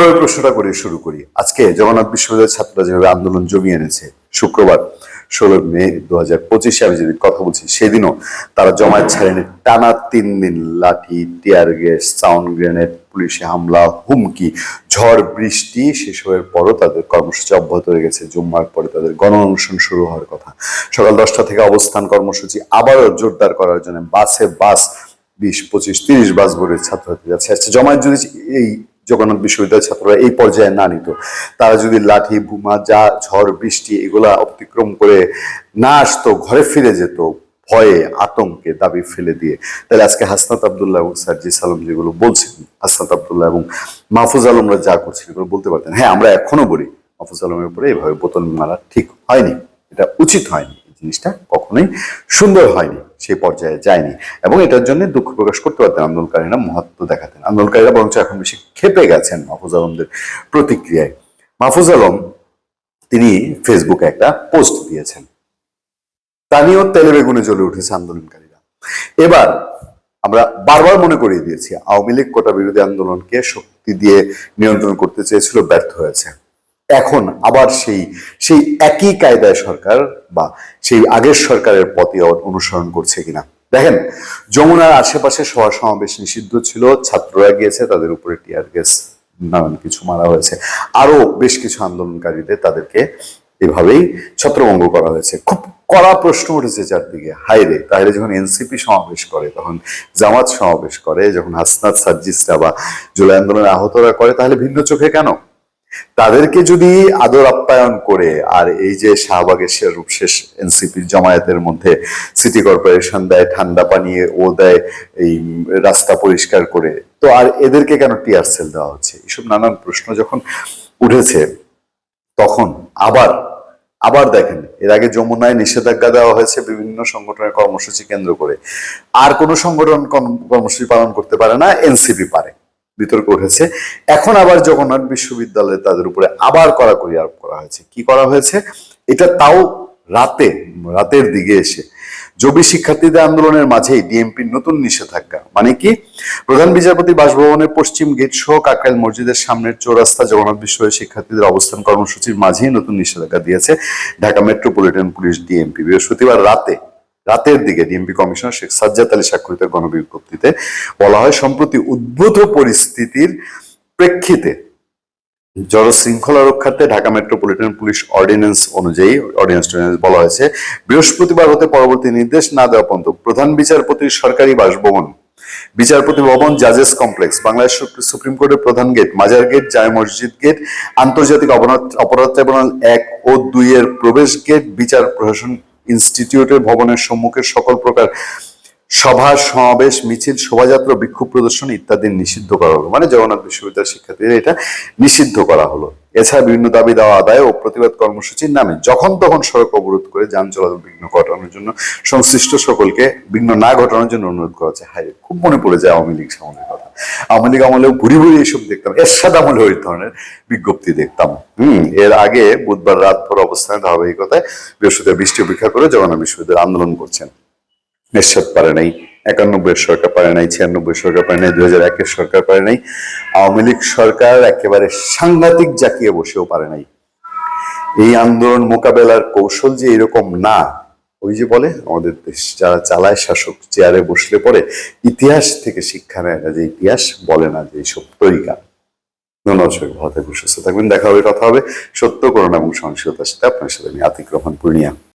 আবার ওই প্রশ্নটা করে শুরু করি। আজকে জগন্নাথ বিশ্ববিদ্যালয়ের ছাত্ররা যেভাবে আন্দোলন জমিয়ে এনেছে, শুক্রবার ষোলো মে দু হাজার পঁচিশে আমি যেদিন কথা বলছি, সেদিনও তারা জমায়েত ছাড়েনি টানা তিন দিন লাঠি, টিয়ার গ্যাস, সাউন্ড গ্রেনেড, পুলিশে হামলা, হুমকি, ঝড়, বৃষ্টি সেসবের পরও তাদের কর্মসূচি অব্যাহত গেছে। জুম্মার পরে তাদের গণ অনুষ্ঠান শুরু হওয়ার কথা। সকাল দশটা থেকে অবস্থান কর্মসূচি আবারও জোরদার করার জন্য বাসে বাস, বিশ পঁচিশ, তিরিশ বাস ভরে যাচ্ছে আচ্ছা জমায়েত যদি এই জগন্নাথ বিশ্ববিদ্যালয়ের ছাত্ররা এই পর্যায়ে না নিত। তারা যদি লাঠি, বুমা, যা ঝড়, বৃষ্টি এগুলা অতিক্রম করে না আসতো, ঘরে ফিরে যেত, ভয়ে, আতঙ্কে দাবি ফেলে দিয়ে। তাহলে আজকে হাসনাত আবদুল্লাহ এবং সার্জি সালাম যেগুলো বলছেন, হাসনাত আবদুল্লাহ এবং মাহফুজ আলমরা যা করছেন এগুলো বলতে পারতেন। হ্যাঁ আমরা এখনও বলি, মাহফুজ আলমের উপরে এভাবে বোতল মারা ঠিক হয়নি। এটা উচিত হয়নি জিনিসটা কখনোই সুন্দর হয়নি। সেই পর্যায়ে যায়নি। এবং এটার জন্য দুঃখ প্রকাশ করতে পারতেন আন্দোলনকারীরা, মহত্ব দেখাতেন। আন্দোলনকারীরা বরঞ্চ এখন বেশি ক্ষেপে গেছেন মাহফুজ আলমদের প্রতিক্রিয়ায়। মাহফুজ আলম, তিনি ফেসবুকে একটা পোস্ট দিয়েছেন। তা নিয়েও তেলে বেগুনে জ্বলে উঠেছে আন্দোলনকারীরা। এবার আমরা বারবার মনে করিয়ে দিয়েছি, আওয়ামী লীগ কোটা বিরোধী আন্দোলনকে শক্তি দিয়ে নিয়ন্ত্রণ করতে চেয়েছিল, ব্যর্থ হয়েছে। এখন আবার সেই সেই একই কায়দায় সরকার বা সেই আগের সরকারের পথে অনুসরণ করছে কিনা। দেখেন, যমুনার আশেপাশে সভা সমাবেশ নিষিদ্ধ ছিল, ছাত্ররা গিয়েছে, তাদের উপরে টিয়ার গ্যাস নানান কিছু মারা হয়েছে। আরও বেশ কিছু আন্দোলনকারীদের তাদেরকে এভাবেই ছত্রভঙ্গ করা হয়েছে। খুব কড়া প্রশ্ন উঠেছে চারদিকে হাইরে তাহলে যখন এনসিপি সমাবেশ করে, তখন জামাত সমাবেশ করে, যখন হাসনাত সার্জিসরা বা জুলাই আন্দোলনের আহতরা করে, তাহলে ভিন্ন চোখে কেন? তাদেরকে যদি আদর আপ্যায়ন করে, আর এই যে শাহবাগের সে রূপশেষ এনসিপির জামায়াতের মধ্যে সিটি কর্পোরেশন দেয়, ঠান্ডা পানি ও দেয়, এই রাস্তা পরিষ্কার করে, তো আর এদেরকে কেন টিয়ার সেল দেওয়া হচ্ছে? এসব নানান প্রশ্ন যখন উঠেছে, তখন আবার আবার দেখেন, এর আগে যমুনায় নিষেধাজ্ঞা দেওয়া হয়েছে বিভিন্ন সংগঠনের কর্মসূচি কেন্দ্র করে। আর কোনো সংগঠন কর্মসূচি পালন করতে পারে না, এনসিপি পারে। বিতর্ক উঠেছে। এখন আবার জগন্নাথ বিশ্ববিদ্যালয়ে তাদের উপরে আবার কড়াকড়ি আরোপ করা হয়েছে। কি করা হয়েছে? এটা তাও রাতে, রাতের দিকে এসে। জবি শিক্ষার্থীদের আন্দোলনের মাঝেই ডিএমপির নতুন নিষেধাজ্ঞা। মানে কি? প্রধান বিচারপতি বাসভবনের পশ্চিম গেট সহ কাকরাইল মসজিদের সামনের চৌরাস্তা জগন্নাথ বিশ্ববিদ্যালয়ের শিক্ষার্থীদের অবস্থান কর্মসূচির মাঝেই নতুন নিষেধাজ্ঞা দিয়েছে ঢাকা মেট্রোপলিটন পুলিশ ডিএমপি। বৃহস্পতিবার রাতে রাতের দিকে ডিএমপি কমিশনার শেখ সাজ্জাদ আলী স্বাক্ষরিত গণবিজ্ঞপ্তিতে বলা হয়, সম্প্রতি উদ্ভূত পরিস্থিতির প্রেক্ষিতে জনশৃঙ্খলা রক্ষার্থে ঢাকা মেট্রোপলিটন পুলিশ অর্ডিন্যান্স অনুযায়ী, অর্ডিন্যান্স বলা হয়েছে, বৃহস্পতিবার হতে পরবর্তী নির্দেশ না দেওয়া পর্যন্ত প্রধান বিচারপতির সরকারি বাসভবন, বিচারপতি ভবন, জাজেস কমপ্লেক্স, বাংলাদেশ সুপ্রিম কোর্টের প্রধান গেট, মাজার গেট জায় মসজিদ গেট, আন্তর্জাতিক অপরাধ ট্রাইব্যুনাল এক ও দুই এর প্রবেশ গেট, বিচার প্রশাসন ইনস্টিটিউটের ভবনের সম্মুখে সকল প্রকার সভা, সমাবেশ, মিছিল, শোভাযাত্রা, বিক্ষোভ প্রদর্শন ইত্যাদি নিষিদ্ধ করা হলো। মানে জগন্নাথ বিশ্ববিদ্যালয়ের শিক্ষার্থীদের এটা নিষিদ্ধ করা হলো। এছাড়া বিভিন্ন দাবি দেওয়া, আদায় ও প্রতিবাদ কর্মসূচির নামে যখন তখন সড়ক অবরোধ করে যান চলাচল বিঘ্ন ঘটানোর জন্য সংশ্লিষ্ট সকলকে বিঘ্ন না ঘটানোর জন্য অনুরোধ করা হচ্ছে। হাই খুব মনে পড়ে যায় আওয়ামী লীগ সামলের কথা আওয়ামী লীগ আমলেও ঘুরি ঘুরি এইসব দেখতাম। এরশাদ আমলে ওই ধরনের বিজ্ঞপ্তি দেখতাম। হম, এর আগে বুধবার রাত ভোর অবস্থানে ধারাবাহিকতায় বৃহস্পতিবার বৃষ্টি উপেক্ষা করে জগন্নাথ বিশ্ববিদ্যালয় আন্দোলন করছেন। এরশাদ পারে নাই একানব্বই সরকার পারে নাই ছিয়ানব্বই সরকার পারে নাই, দুই হাজার একের সরকার পারে নাই। আওয়ামী লীগ সরকার একেবারে সাংঘাতিক জাকিয়ে বসেও পারে নাই। এই আন্দোলন মোকাবেলার কৌশল যে এরকম না ওই যে বলে আমাদের দেশ, যারা চালায় শাসক চেয়ারে বসলে পরে ইতিহাস থেকে শিক্ষা নেয় না যে ইতিহাস বলে না যে এইসব তরিকা। ধন্যবাদ সবাই থাকবেন, সুস্থ থাকবেন, দেখা হবে, কথা হবে সত্য করোনা এবং সহিংসতার সাথে। আপনার সাথে আমি আতিক রহমান, পূর্ণিয়া।